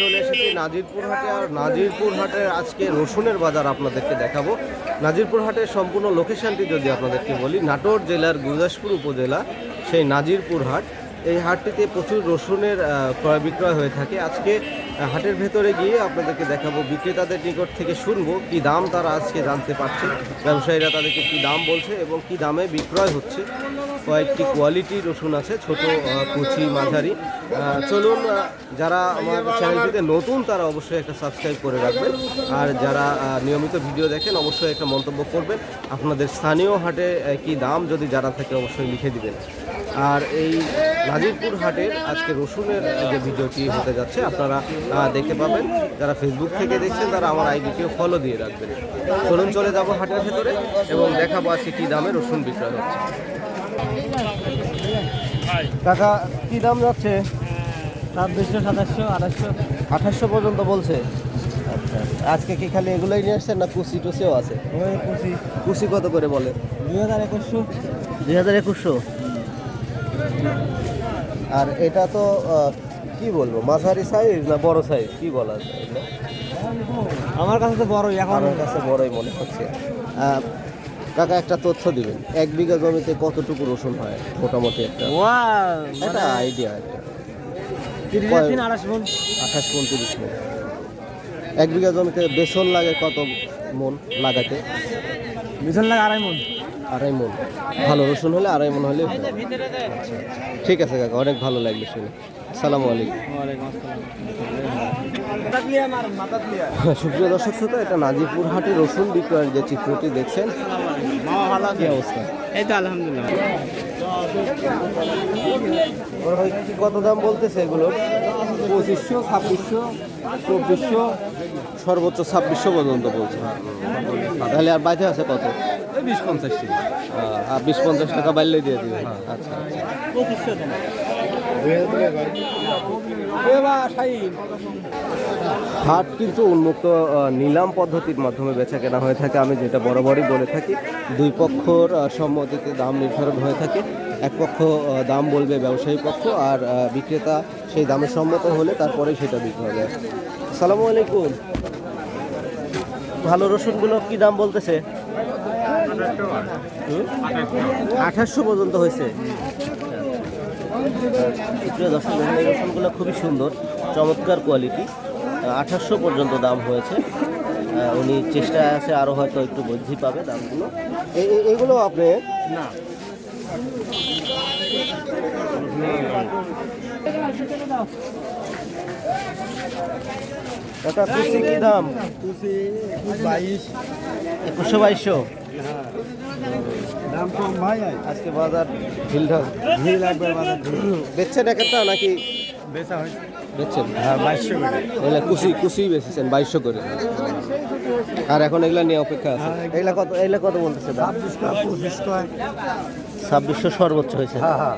চলে এসেছি আর আজকে রসুনের বাজার আপনাদেরকে দেখাবো। সম্পূর্ণ লোকেশনটি যদি আপনাদেরকে বলি, নাটোর জেলার গুরদাসপুর উপজেলা, সেই নাজিরপুর হাট। এই হাটটিতে প্রচুর রসুনের ক্রয় বিক্রয় হয়ে থাকে। আজকে হাটের ভেতরে গিয়ে আপনাদেরকে দেখাবো, বিক্রেতাদের নিকট থেকে শুনব কি দাম তারা আজকে জানতে পারছে, ব্যবসায়ীরা তাদেরকে কি দাম বলছে এবং কি দামে বিক্রয় হচ্ছে। কয়েকটি কোয়ালিটি রসুন আছে, ছোট কুচি, মাঝারি। চলুন যারা আমার চ্যানেলটিতে নতুন, তারা অবশ্যই একটা সাবস্ক্রাইব করে রাখবেন। আর যারা নিয়মিত ভিডিও দেখেন, অবশ্যই একটা মন্তব্য করবেন। আপনাদের স্থানীয় হাটে কি দাম, যদি জানা থাকে, অবশ্যই লিখে দিবেন। আর এই নাজিরপুর হাটের আজকে রসুনের যে ভিডিওটি হতে যাচ্ছে আপনারা দেখতে পাবেন। যারা ফেসবুক থেকে দেখছেন তারা আমার আইডিটিও ফলো দিয়ে রাখবেন। চলুন চলে যাব হাটের ভেতরে এবং দেখাবো আজকে কী দামে রসুন বিক্রয় হচ্ছে। কাকা কি দাম যাচ্ছে? ছাব্বিশশো সাতাশশো আঠাশশো। আঠাশশো পর্যন্ত বলছে। আচ্ছা আজকে কি খালি এগুলোই নিয়ে আসছেন না কুচি টুসিও আছে? পঁচি কুচি কত করে বলে? দুই হাজার একুশশো। দুই হাজার একুশশো? আর এটা তো কি বলব মাঝারি সাইজ না বড় সাইজ কি বলা যায়? আমার কাছে তো বড়ই এখন আমার কাছে বড়ই মনে হচ্ছে। কাকা একটা তথ্য দিবেন। এক বিঘা জমিতে কতটুকু রসুন হয়? মোটামুটি একটা। একটা আইডিয়া একটা। তিরিশ কয়- তিন মন। আঠাশ পঁয়ত্রিশ মন। এক বিঘা জমিতে বেসন লাগে কত মন লাগাতে? বেসন লাগে আড়াই মন। আড়াই মন। ভালো রসুন হলে আড়াই মন হলে। ঠিক আছে কাকা অনেক ভালো লাগল শুনে। আসসালামু আলাইকুম। সুপ্রিয় দর্শক শ্রোতা এটা নাজিপুর হাটে রসুন বিক্রয়ের যে চিত্রটি দেখছেন কি অবস্থা? এই তো আলহামদুলিল্লাহ। কত দাম বলতেছে এগুলো? পঁচিশশো ছাব্বিশশো চব্বিশশো সর্বোচ্চ ছাব্বিশশো পর্যন্ত বলছে। তাহলে আর বাইরে আছে কত? ওই বিশ পঞ্চাশ আর বিশ পঞ্চাশ টাকা বাইলে দিয়ে দিবে। আচ্ছা আচ্ছা। পঁচিশশো হাট কিন্তু উন্মুক্ত নিলাম পদ্ধতির মাধ্যমে বেচা কেনা হয়ে থাকে। আমি যেটা বরাবরই বলে থাকি দুই পক্ষর সম্মতিতে দাম নির্ধারণ হয়ে থাকে। এক পক্ষ দাম বলবে ব্যবসায়ী পক্ষ আর বিক্রেতা সেই দামে সম্মত হলে তারপরেই সেটা বিক্রি হবে। সালামু আলাইকুম। ভালো রসুনগুলো কি দাম বলতেছে? আঠাশশো পর্যন্ত হয়েছে। প্রিয় খুবই সুন্দর, চমৎকার কোয়ালিটি আঠাশশো পর্যন্ত দাম হয়েছে। উনি চেষ্টায় আছে আরও হয়তো একটু বৃদ্ধি পাবে দামগুলো। এই- এই- এইগুলো আপনি না কাকা কুচি কি দাম? বাইশ। একুশশো বাইশশো? দাম কম ভাই আজকে বাজার ঢিলঢাল ভিড় লাগবে বাজার বেচছেন একটা নাকি? বেচা হয়েছে বেচছেন? হ্যাঁ বাইশশো করে। এগুলা কুচি কুচি বেচেছেন বাইশশো করে। আর এখন এগুলা নিয়ে অপেক্ষা আছে। এগুলা কত এগুলা কত বলতেছে দাম? ছাব্বিশশো সর্বোচ্চ হয়েছে। হ্যাঁ হ্যাঁ।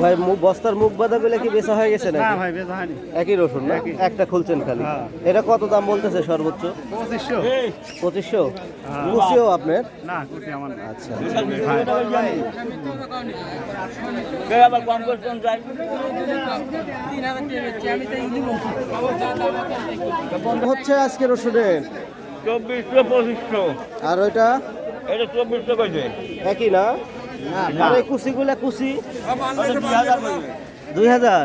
ভাই বস্তার মুখ বাঁধা পেলে কি বেচা হয়ে গেছে না ভাই বেচা হয়নি। একই রসুন না? একটা খুলছেন খালি। হ্যাঁ। এটা কত দাম বলতেছে সর্বোচ্চ? পঁচিশশো। পঁচিশশো? কুচিও আপনার? না কুচি আমার আচ্ছা। হচ্ছে আজকে রসুনের। চব্বিশশো পঁচিশশো। আর ওইটা? এটা চব্বিশশো কইছে। একই না? আর এই কুচিগুলা কুচি দুই হাজার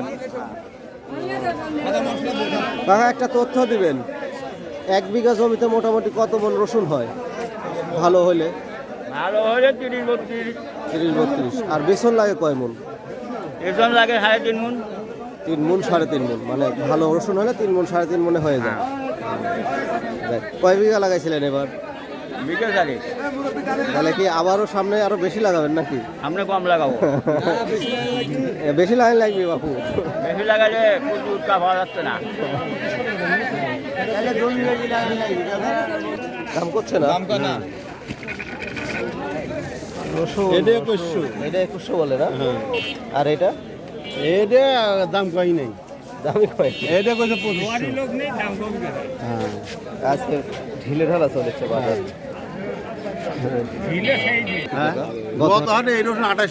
কাকা একটা তথ্য দিবেন। এক বিঘা জমিতে মোটামুটি কত মন রসুন হয়? ভালো হলে ভালো হলে তিরিশ বত্রিশ। তিরিশ বত্রিশ। আর বেসন লাগে কয় মন? এজন লাগে সাড়ে তিন মন। তিন মন সাড়ে তিন মন। মানে ভালো রসুন হলে তিন মন সাড়ে তিন মনে হয়ে যায়। কয় বিঘা লাগাইছিলেন এবার? তাহলে কি আবারও সামনে আরও বেশি লাগাবেন নাকি? সামনে কম লাগাবো। বেশি লাগাই লাগবে বাপু। বেশি লাগালে প্রচুর যাচ্ছে না। দাম করছে না? এটা। একুশশো। এটা একুশশো বলে না? আর এটা? এটা দাম কই নেই? দামি কয়? এটা কইছে পঁচিশশো? হ্যাঁ আজকে ঢিলে ঢালা চলেছে বাজার। হ্যাঁ? হাটে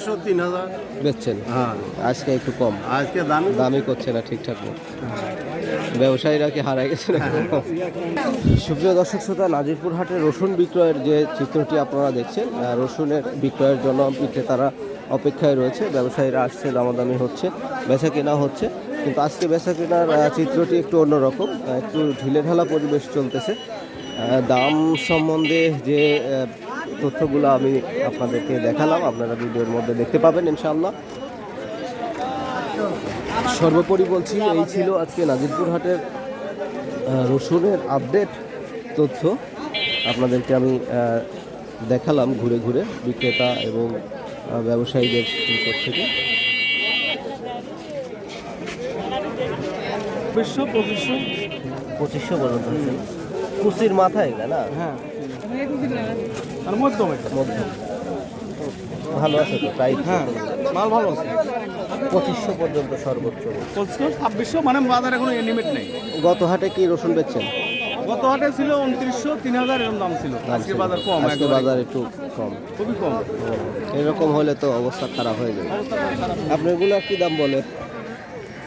বেচছেন? হ্যাঁ। আজকে একটু কম। আজকে দামি দামই করছে না ঠিকঠাক ব্যবসায়ীরা কি হারাই গেছে সুপ্রিয় দর্শক শ্রোতা নাজিরপুর হাটের রসুন বিক্রয়ের যে চিত্রটি আপনারা দেখছেন রসুনের বিক্রয়ের জন্য বিক্রেতারা অপেক্ষায় রয়েছে। ব্যবসায়ীরা আসছে দামাদামি হচ্ছে বেচা কেনা হচ্ছে। কিন্তু আজকে বেচা কেনার চিত্রটি একটু অন্যরকম একটু ঢিলে ঢালা পরিবেশ চলতেছে। দাম সম্বন্ধে যে তথ্যগুলো আমি আপনাদেরকে দেখালাম, আপনারা ভিডিওর মধ্যে দেখতে পাবেন ইনশাআল্লাহ। সর্বোপরি বলছি, এই ছিল আজকে নাজিরপুর হাটের রসুনের আপডেট তথ্য। আপনাদেরকে আমি দেখালাম ঘুরে ঘুরে বিক্রেতা এবং ব্যবসায়ীদের থেকে। চব্বিশশো পঁচিশশো? পঁচিশশো পর্যন্ত হচ্ছে কুচির মাথায় এগুলা না? হ্যাঁ। আর মধ্যম এটা ভালো আছে তো প্রায় হ্যাঁ মাল ভালো আছে। পঁচিশশো পর্যন্ত সর্বোচ্চ। পঁচিশশো ছাব্বিশশো মানে বাজারে কোনো লিমিট নেই। গত হাটে কি রসুন বেচছেন? গত হাটে ছিল উনত্রিশশো তিন হাজার এরকম দাম ছিল। আজকে বাজার কম আজকে। বাজার একটু কম। খুবই কম। এরকম হলে তো অবস্থা খারাপ হয়ে যাবে। আপনারগুলো কি দাম বলে?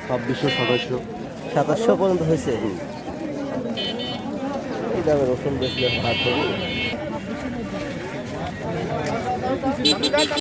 ছাব্বিশশো সাতাশশো সাতাশশো পর্যন্ত হয়েছে। এই দামে রসুন বেশি হবে